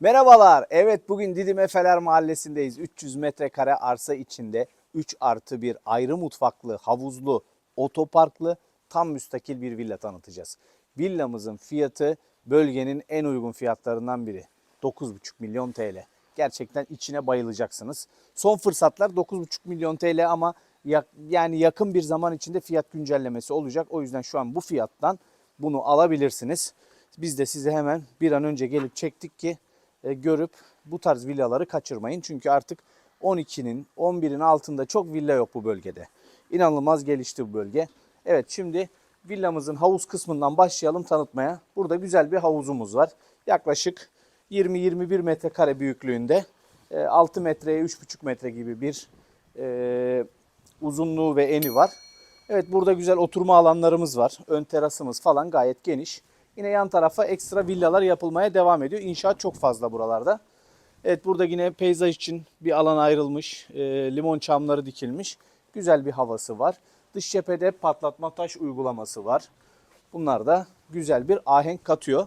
Merhabalar. Evet bugün Didim Efeler Mahallesi'ndeyiz. 300 metrekare arsa içinde 3 artı 1 ayrı mutfaklı, havuzlu, otoparklı tam müstakil bir villa tanıtacağız. Villamızın fiyatı bölgenin en uygun fiyatlarından biri. 9,5 milyon TL. Gerçekten içine bayılacaksınız. Son fırsatlar 9,5 milyon TL ama yani yakın bir zaman içinde fiyat güncellemesi olacak. O yüzden şu an bu fiyattan bunu alabilirsiniz. Biz de size hemen bir an önce gelip çektik ki görüp bu tarz villaları kaçırmayın. Çünkü artık 12'nin 11'in altında çok villa yok bu bölgede. İnanılmaz gelişti bu bölge. Evet şimdi villamızın havuz kısmından başlayalım tanıtmaya. Burada güzel bir havuzumuz var. Yaklaşık 20-21 metrekare büyüklüğünde. E, 6 metreye 3,5 metre gibi bir e, uzunluğu ve eni var. Evet burada güzel oturma alanlarımız var. Ön terasımız falan gayet geniş. Yine yan tarafa ekstra villalar yapılmaya devam ediyor. İnşaat çok fazla buralarda. Evet burada yine peyzaj için bir alan ayrılmış. E, limon çamları dikilmiş. Güzel bir havası var. Dış cephede patlatma taş uygulaması var. Bunlar da güzel bir ahenk katıyor.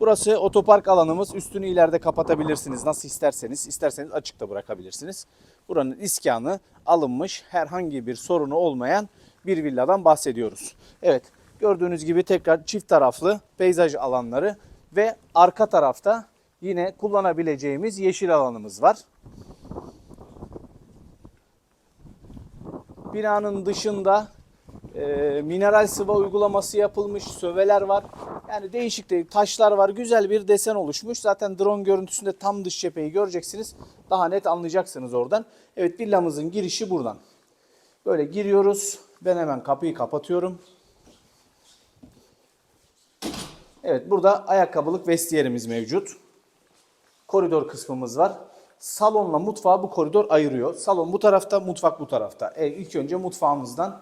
Burası otopark alanımız. Üstünü ileride kapatabilirsiniz nasıl isterseniz. İsterseniz açıkta bırakabilirsiniz. Buranın iskanı alınmış herhangi bir sorunu olmayan bir villadan bahsediyoruz. Evet gördüğünüz gibi tekrar çift taraflı peyzaj alanları ve arka tarafta yine kullanabileceğimiz yeşil alanımız var. Binanın dışında e, mineral sıva uygulaması yapılmış, söveler var. Yani değişik de taşlar var. Güzel bir desen oluşmuş. Zaten drone görüntüsünde tam dış cepheyi göreceksiniz. Daha net anlayacaksınız oradan. Evet villamızın girişi buradan. Böyle giriyoruz. Ben hemen kapıyı kapatıyorum. Evet burada ayakkabılık vestiyerimiz mevcut. Koridor kısmımız var. Salonla mutfağı bu koridor ayırıyor. Salon bu tarafta, mutfak bu tarafta. E, ilk önce mutfağımızdan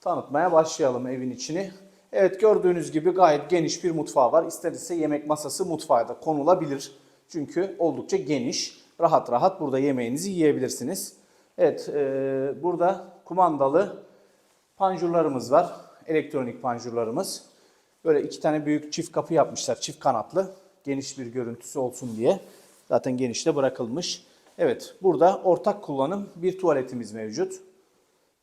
tanıtmaya başlayalım evin içini. Evet gördüğünüz gibi gayet geniş bir mutfağı var. İsterse yemek masası mutfağa da konulabilir. Çünkü oldukça geniş. Rahat rahat burada yemeğinizi yiyebilirsiniz. Evet e, burada kumandalı panjurlarımız var. Elektronik panjurlarımız. Böyle iki tane büyük çift kapı yapmışlar. Çift kanatlı. Geniş bir görüntüsü olsun diye. Zaten genişte bırakılmış. Evet burada ortak kullanım bir tuvaletimiz mevcut.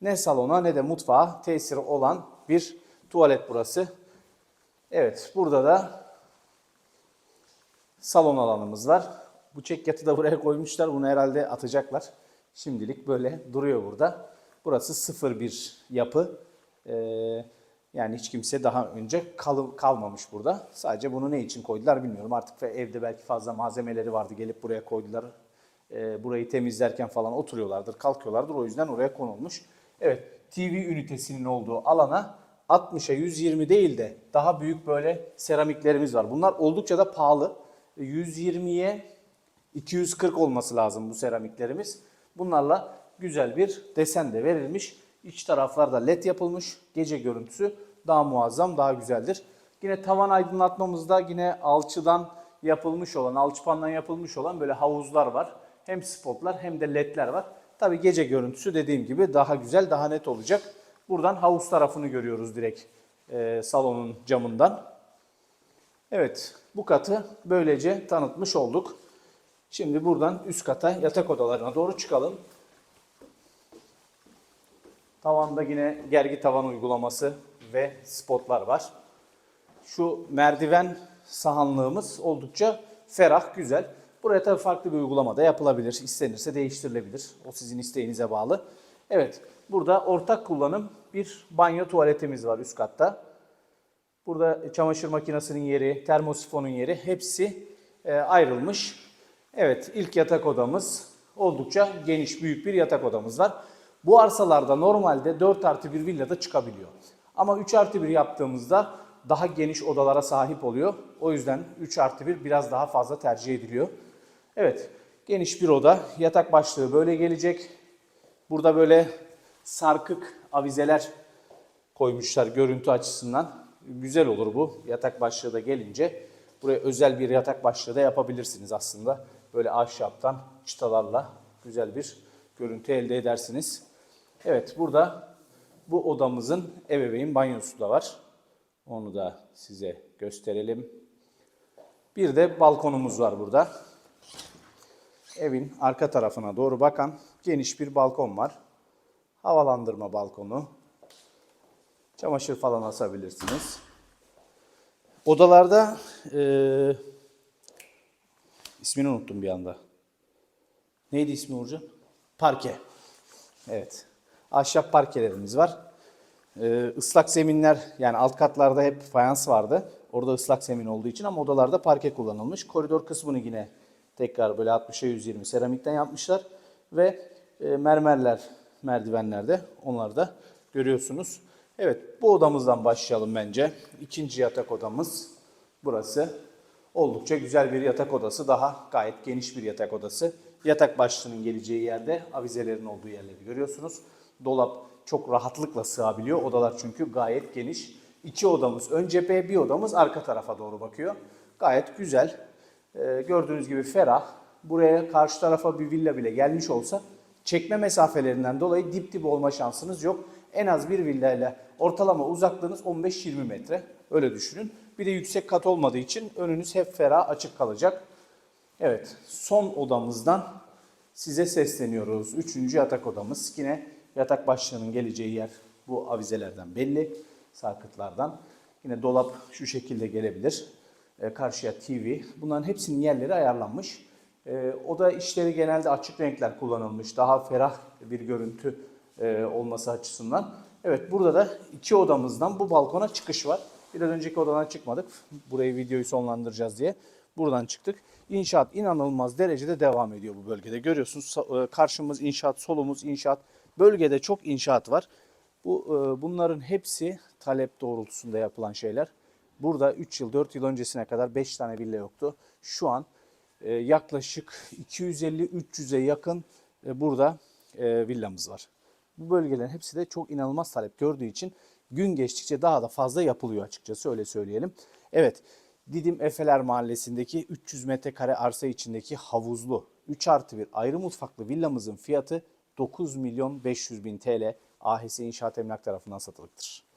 Ne salona ne de mutfağa tesiri olan bir tuvalet burası. Evet burada da salon alanımız var. Bu çekyatı da buraya koymuşlar. Bunu herhalde atacaklar. Şimdilik böyle duruyor burada. Burası sıfır bir yapı. Ee, yani hiç kimse daha önce kal kalmamış burada. Sadece bunu ne için koydular bilmiyorum. Artık evde belki fazla malzemeleri vardı. Gelip buraya koydular. Ee, burayı temizlerken falan oturuyorlardır, kalkıyorlardır. O yüzden oraya konulmuş. Evet, TV ünitesinin olduğu alana 60'a 120 değil de daha büyük böyle seramiklerimiz var. Bunlar oldukça da pahalı. 120'ye 240 olması lazım bu seramiklerimiz. Bunlarla güzel bir desen de verilmiş. İç taraflarda led yapılmış. Gece görüntüsü daha muazzam, daha güzeldir. Yine tavan aydınlatmamızda yine alçıdan yapılmış olan, alçıpandan yapılmış olan böyle havuzlar var. Hem spotlar hem de ledler var. Tabi gece görüntüsü dediğim gibi daha güzel, daha net olacak. Buradan havuz tarafını görüyoruz direkt e, salonun camından. Evet, bu katı böylece tanıtmış olduk. Şimdi buradan üst kata yatak odalarına doğru çıkalım. Tavanda yine gergi tavan uygulaması ve spotlar var. Şu merdiven sahanlığımız oldukça ferah, güzel. Buraya tabii farklı bir uygulama da yapılabilir. İstenirse değiştirilebilir. O sizin isteğinize bağlı. Evet, burada ortak kullanım bir banyo tuvaletimiz var üst katta. Burada çamaşır makinesinin yeri, termosifonun yeri hepsi e, ayrılmış. Evet, ilk yatak odamız oldukça geniş, büyük bir yatak odamız var. Bu arsalarda normalde 4 artı 1 villada çıkabiliyor. Ama 3 artı 1 yaptığımızda daha geniş odalara sahip oluyor. O yüzden 3 artı 1 biraz daha fazla tercih ediliyor. Evet, geniş bir oda. Yatak başlığı böyle gelecek. Burada böyle sarkık avizeler koymuşlar görüntü açısından. Güzel olur bu. Yatak başlığı da gelince buraya özel bir yatak başlığı da yapabilirsiniz aslında. Böyle ahşaptan çıtalarla güzel bir görüntü elde edersiniz. Evet burada bu odamızın ebeveyn banyosu da var. Onu da size gösterelim. Bir de balkonumuz var burada. evin arka tarafına doğru bakan geniş bir balkon var. Havalandırma balkonu. Çamaşır falan asabilirsiniz. Odalarda eee ismini unuttum bir anda. Neydi ismi Uğurcan? Parke. Evet. Ahşap parkelerimiz var. Ee, ıslak zeminler yani alt katlarda hep fayans vardı. Orada ıslak zemin olduğu için ama odalarda parke kullanılmış. Koridor kısmını yine tekrar böyle 60'a 120 seramikten yapmışlar. Ve e, mermerler merdivenlerde onları da görüyorsunuz. Evet bu odamızdan başlayalım bence. İkinci yatak odamız burası. Oldukça güzel bir yatak odası. Daha gayet geniş bir yatak odası. Yatak başlığının geleceği yerde avizelerin olduğu yerleri görüyorsunuz. Dolap çok rahatlıkla sığabiliyor. Odalar çünkü gayet geniş. İki odamız ön cepheye, bir odamız arka tarafa doğru bakıyor. Gayet güzel. Ee, gördüğünüz gibi ferah. Buraya karşı tarafa bir villa bile gelmiş olsa çekme mesafelerinden dolayı dip dip olma şansınız yok. En az bir villa ile ortalama uzaklığınız 15-20 metre. Öyle düşünün. Bir de yüksek kat olmadığı için önünüz hep ferah açık kalacak. Evet, son odamızdan size sesleniyoruz. Üçüncü yatak odamız. Yine yatak başlığının geleceği yer bu avizelerden belli. Sarkıtlardan. Yine dolap şu şekilde gelebilir. Ee, karşıya TV. Bunların hepsinin yerleri ayarlanmış. Ee, oda işleri genelde açık renkler kullanılmış. Daha ferah bir görüntü e, olması açısından. Evet burada da iki odamızdan bu balkona çıkış var. Biraz önceki odadan çıkmadık. Burayı videoyu sonlandıracağız diye. Buradan çıktık. İnşaat inanılmaz derecede devam ediyor bu bölgede. Görüyorsunuz e, karşımız inşaat, solumuz inşaat. Bölgede çok inşaat var. Bu e, bunların hepsi talep doğrultusunda yapılan şeyler. Burada 3 yıl 4 yıl öncesine kadar 5 tane villa yoktu. Şu an e, yaklaşık 250-300'e yakın burada villamız var. Bu bölgelerin hepsi de çok inanılmaz talep gördüğü için gün geçtikçe daha da fazla yapılıyor açıkçası öyle söyleyelim. Evet Didim Efeler Mahallesi'ndeki 300 metrekare arsa içindeki havuzlu 3 artı 1 ayrı mutfaklı villamızın fiyatı 9 milyon 500 bin TL AHS İnşaat Emlak tarafından satılıktır.